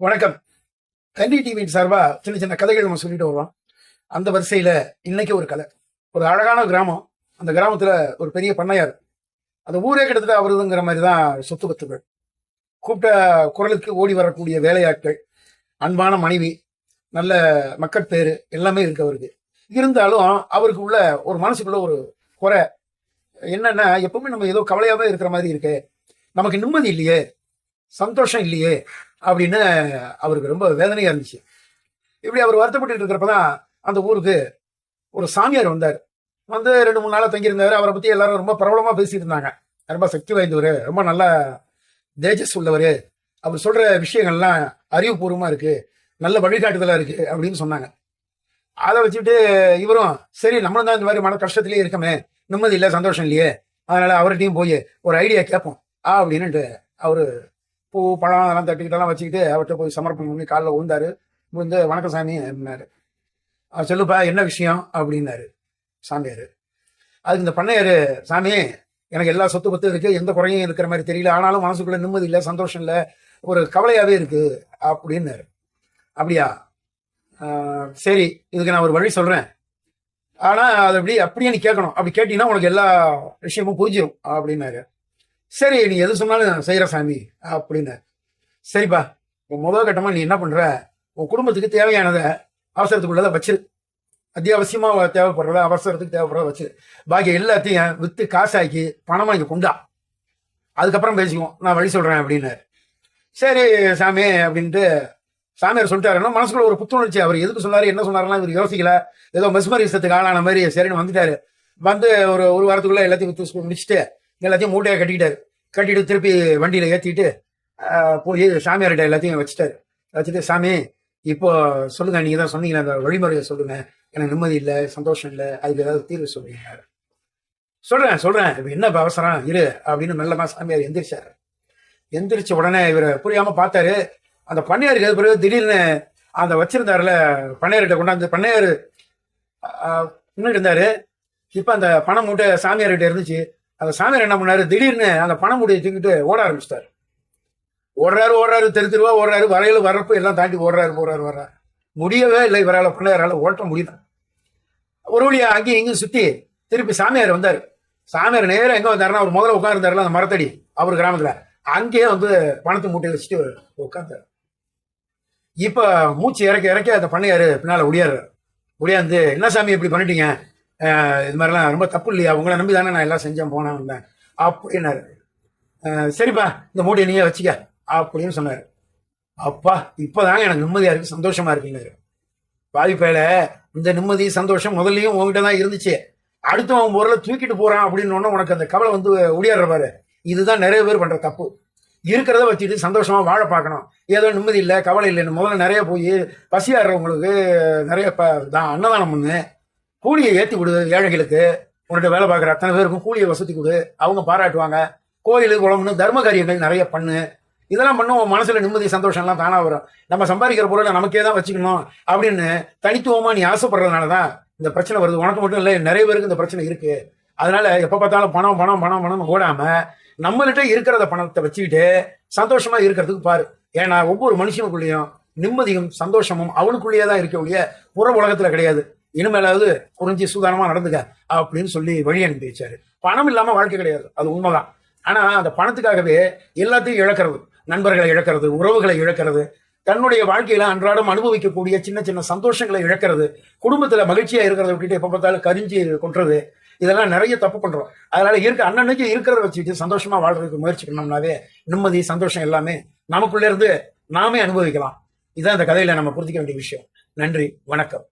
வணக்கம். கண்டி டிவியின் சார்பாக சின்ன சின்ன கதைகள் நம்ம சொல்லிட்டு வருவோம். அந்த வரிசையில் இன்னைக்கு ஒரு கதை. ஒரு அழகான கிராமம். அந்த கிராமத்தில் ஒரு பெரிய பண்ணையார். அந்த ஊரே கிட்டத்தட்ட அவருதுங்கிற மாதிரி தான் சொத்து பத்துகள். கூப்பிட்ட குரலுக்கு ஓடி வரக்கூடிய வேலையாட்கள் அன்பான மனைவி நல்ல மக்கள் பேர் எல்லாமே இருக்கு அவருக்கு. இருந்தாலும் அவருக்கு உள்ள ஒரு மனசுக்குள்ள ஒரு குறை. என்னன்னா எப்பவுமே நம்ம ஏதோ கவலையாகவே இருக்கிற மாதிரி இருக்கு. நமக்கு நிம்மதி இல்லையே. சந்தோஷம் இல்லையே. அப்படின்னு அவருக்கு ரொம்ப வேதனையா இருந்துச்சு. இப்படி அவர் வருத்தப்பட்டு இருக்கிறப்பதான் அந்த ஊருக்கு ஒரு சாமியார் வந்தார். வந்து ரெண்டு மூணு நாளாக தங்கியிருந்தாரு. அவரை பற்றி எல்லாரும் ரொம்ப பிரபலமாக பேசிட்டு இருந்தாங்க. ரொம்ப சக்தி வாய்ந்தவர் ரொம்ப நல்ல தேஜஸ் உள்ளவர். அவர் சொல்ற விஷயங்கள்லாம் அறிவுபூர்வமாக இருக்கு. நல்ல வழிகாட்டுதலாக இருக்கு அப்படின்னு சொன்னாங்க. அதை வச்சுட்டு இவரும் சரி நம்மளும் தான் இந்த மாதிரி மன கஷ்டத்திலேயே இருக்கமே. நிம்மதி இல்லை சந்தோஷம் இல்லையே. அதனால அவர்கிட்டையும் போய் ஒரு ஐடியா கேட்போம் அப்படின்னுட்டு அவர் பூ பழம் அதெல்லாம் தட்டிக்கிட்டெல்லாம் வச்சுக்கிட்டு அவர்கிட்ட போய் சமர்ப்பணம் பண்ணி காலில் விழுந்தாரு விழுந்து வணக்கம் சாமி அப்படின்னாரு. அவர் சொல்லுப்பா என்ன விஷயம்? அப்படின்னாரு சாமியார். அதுக்கு இந்த பண்ணையாரு சாமி எனக்கு எல்லா சொத்து பத்து இருக்கு. எந்த குறையும் இருக்கிற மாதிரி தெரியல. ஆனாலும் மனசுக்குள்ள நிம்மதி இல்லை சந்தோஷம் இல்லை. ஒரு கவலையாவே இருக்கு. அப்படின்னாரு. அப்படியா? சரி இதுக்கு நான் ஒரு வழி சொல்றேன். ஆனா அது அப்படி அப்படியே நீ கேட்கணும். அப்படி கேட்டீங்கன்னா உனக்கு எல்லா விஷயமும் புரிஞ்சிடும் அப்படின்னாரு. சரி நீ எது சொன்னாலும் செய்கிற சாமி அப்படின்னு. சரிப்பா உன் முதல் கட்டமாக நீ என்ன பண்ணுற உன் குடும்பத்துக்கு தேவையானதை அவசரத்துக்குள்ளதை வச்சிரு. அத்தியாவசியமாக தேவைப்படுறத அவசரத்துக்கு தேவைப்படுறத வச்சிரு. பாக்கி எல்லாத்தையும் விற்று காசாக்கி பணமாக இங்கே கொண்டா. அதுக்கப்புறம் பேசிக்குவோம். நான் வழி சொல்கிறேன் அப்படின்னாரு. சரி சாமி அப்படின்ட்டு சாமியார் சொல்லிட்டாருன்னா மனசுக்குள்ள ஒரு புத்துணர்ச்சி. அவர் எதுக்கு சொன்னார் என்ன சொன்னாருன்னா இவர் யோசிக்கல. ஏதோ மெஸ்மரிசத்துக்கு ஆளான மாதிரி சரின்னு வந்துட்டாரு. வந்து ஒரு ஒரு வாரத்துக்குள்ள எல்லாத்தையும் வித்து முடிச்சுட்டு எல்லாத்தையும் மூட்டையை கட்டிக்கிட்டாரு. கட்டிட்டு திருப்பி வண்டியில் ஏற்றிட்டு போய் சாமியார்கிட்ட எல்லாத்தையும் வச்சுட்டாரு. வச்சுட்டு சாமி இப்போ சொல்லுங்க நீங்க தான் சொன்னீங்களே? அந்த வழிமுறையை சொல்லுங்க. எனக்கு நிம்மதி இல்லை சந்தோஷம் இல்லை. அதுக்கு ஏதாவது தீர்வு சொல்லுங்க. சொல்றேன் சொல்றேன். இப்போ என்ன அவசரம்? இரு. அப்படின்னு மெல்லமா சாமியார் எந்திரிச்சாரு. எந்திரிச்ச உடனே இவர் புரியாம பார்த்தாரு. அந்த பண்ணையாருக்கு அது பிறகு திடீர்னு அந்த வச்சிருந்தாருல பண்ணையார்கிட்ட கொண்டாந்து பண்ணையார் நின்றுட்டு இருந்தாரு. இப்போ அந்த பணம் மூட்டை சாமியார்கிட்ட இருந்துச்சு. அந்த சாமியார் என்ன பண்ணாரு? திடீர்னு அந்த பணம் முடிய தூக்கிட்டு ஓட ஆரம்பிச்சிட்டாரு. ஓடுறாரு ஓடுறாரு தெரு தெருவா ஓடுறாரு வரையில வர்றப்ப எல்லாம் தாண்டி ஓடுறாரு போறாரு வர்றாரு. முடியவே இல்லை இவரால் பிள்ளையரால் ஓட்ட முடியல. ஒரு வழியா அங்கேயும் இங்கேயும் சுத்தி திருப்பி சாமியார் வந்தார். சாமியார் நேரம் எங்க வந்தாருன்னா அவர் முதல்ல உட்கார்ந்தாருல அந்த மரத்தடி அவர் கிராமத்துல. அங்கேயே வந்து பணத்தை மூட்டை வச்சுட்டு உட்காந்தார் இப்ப மூச்சு இறக்க இறக்க அந்த பண்ணையாரு பின்னால ஒடியாரு ஒடியாந்து என்ன சாமி இப்படி பண்ணிட்டீங்க? இது மாதிரிலாம் ரொம்ப தப்பு இல்லையா? உங்களை நம்பி தானே நான் எல்லாம் செஞ்சேன் போனேன் இல்லை அப்படின்னாரு சரிப்பா இந்த மூட்டையை நீயே வச்சுக்க அப்படின்னு சொன்னார். அப்பா இப்போதாங்க எனக்கு நிம்மதியாக இருக்கு சந்தோஷமா இருக்குன்னாரு பாதிப்பேல இந்த நிம்மதி சந்தோஷம் முதல்லையும் உங்ககிட்ட தான் இருந்துச்சு. அடுத்து அவன் பொருளை தூக்கிட்டு போறான் அப்படின்னு உனக்கு அந்த கவலை வந்து ஒடியாடுறப்பாரு இதுதான் நிறைய பேர் பண்ற தப்பு. இருக்கிறத வச்சுட்டு சந்தோஷமா வாழ பார்க்கணும். ஏதோ நிம்மதி இல்லை கவலை இல்லைன்னு முதல்ல நிறைய போய் பசியாடுறவங்களுக்கு நிறைய ப தான் அன்னதானம் பண்ணு. கூலியை ஏத்தி விடு ஏழைகளுக்கு. உன்கிட்ட வேலை பார்க்குற அத்தனை பேருக்கும் கூலியை வசதி கொடு. அவங்க பாராட்டுவாங்க. கோயில் குளம்னு தர்ம காரியங்கள் நிறைய பண்ணு. இதெல்லாம் பண்ணும் மனசில் மனசுல நிம்மதி சந்தோஷம்லாம் தானாக தானா வரும். நம்ம சம்பாதிக்கிற பொருளை நமக்கே தான் வச்சுக்கணும் அப்படின்னு தனித்துவமா நீ ஆசைப்படுறதுனால தான் இந்த பிரச்சனை வருது. உனக்கு மட்டும் இல்லை நிறைய பேருக்கு இந்த பிரச்சனை இருக்கு. அதனால எப்ப பார்த்தாலும் பணம் பணம் பணம் பணம் ஓடாம நம்மள்கிட்ட இருக்கிறத பணத்தை வச்சுக்கிட்டு சந்தோஷமா இருக்கிறதுக்கு பாரு. ஏன்னா ஒவ்வொரு மனுஷனுக்குள்ளேயும் நிம்மதியும் சந்தோஷமும் அவனுக்குள்ளேயே தான் இருக்க ஒழிய புற உலகத்துல கிடையாது. இனிமேலாவது குறிஞ்சி சூதானமா நடந்துக்க அப்படின்னு சொல்லி வழி அனுப்பி வச்சாரு. பணம் இல்லாம வாழ்க்கை கிடையாது. அது உண்மைதான். ஆனா அந்த பணத்துக்காகவே எல்லாத்தையும் இழக்கிறது நண்பர்களை இழக்கிறது உறவுகளை இழக்கிறது தன்னுடைய வாழ்க்கையில அன்றாடம் அனுபவிக்கக்கூடிய சின்ன சின்ன சந்தோஷங்களை இழக்கிறது குடும்பத்துல மகிழ்ச்சியா இருக்கிறத விட்டுட்டு எப்ப பார்த்தாலும் கரிஞ்சி கொன்றது இதெல்லாம் நிறைய தப்பு பண்றோம். அதனால இருக்க அன்னன்னைக்கு இருக்கிறத வச்சுக்கிட்டு சந்தோஷமா வாழ்றதுக்கு முயற்சி பண்ணோம்னாவே நிம்மதி சந்தோஷம் எல்லாமே நமக்குள்ள இருந்து நாமே அனுபவிக்கலாம். இதான் இந்த கதையில நம்ம புரிஞ்சிக்க வேண்டிய விஷயம். நன்றி வணக்கம்.